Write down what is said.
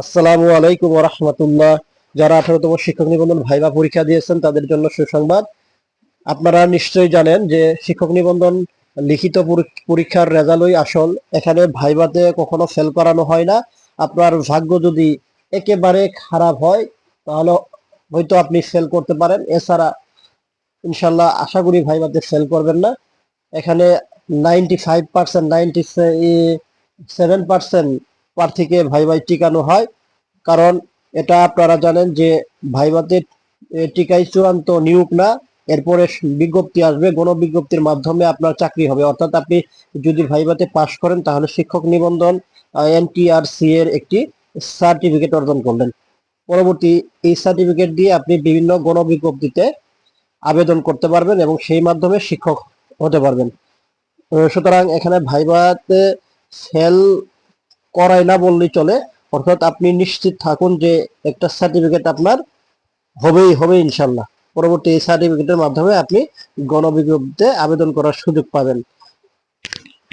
আসসালামু আলাইকুম রহমতুল্লাহ। যারা আঠারোতম শিক্ষক নিবন্ধন ভাইবা পরীক্ষা দিয়েছেন, তাদের জন্য সুসংবাদ। আপনারা নিশ্চয়ই জানেন যে শিক্ষক নিবন্ধন লিখিত পরী- পরীক্ষার রেজাল্টই আসল। এখানে ভাইবাতে কখনো ফেল করানো হয় না। আপনার ভাগ্য যদি একেবারে খারাপ হয়, তাহলে হয়তো আপনি ফেল করতে পারেন। এছাড়া ইনশাল্লাহ আশা করি ভাইবাতে ফেল করবেন না। এখানে ninety five percent ninety seven percent প্রার্থীকে ভাইভাই টিকানো হয়। কারণ এটা আপনারা জানেন যে ভাইভাতে টিকাই চূড়ান্ত নিয়োগ না, এরপরে বিজ্ঞপ্তি আসবে, গণবিজ্ঞপ্তির মাধ্যমে আপনার চাকরি হবে। অর্থাৎ আপনি যদি ভাইভাতে পাশ করেন, তাহলে শিক্ষক নিবন্ধন এনটিআরসি এর একটি সার্টিফিকেট অর্জন করলেন। পরবর্তী এই সার্টিফিকেট দিয়ে আপনি বিভিন্ন গণবিজ্ঞপ্তিতে আবেদন করতে পারবেন এবং সেই মাধ্যমে শিক্ষক হতে পারবেন। সুতরাং এখানে ভাইভাতে ফেল করায় না বললেই চলে। অর্থাৎ আপনি নিশ্চিত থাকুন যে একটা সার্টিফিকেট আপনার হবেই হবে ইনশাল্লাহ। পরবর্তী এই সার্টিফিকেটের মাধ্যমে আপনি গণবিজ্ঞপ্তিতে আবেদন করার সুযোগ পাবেন।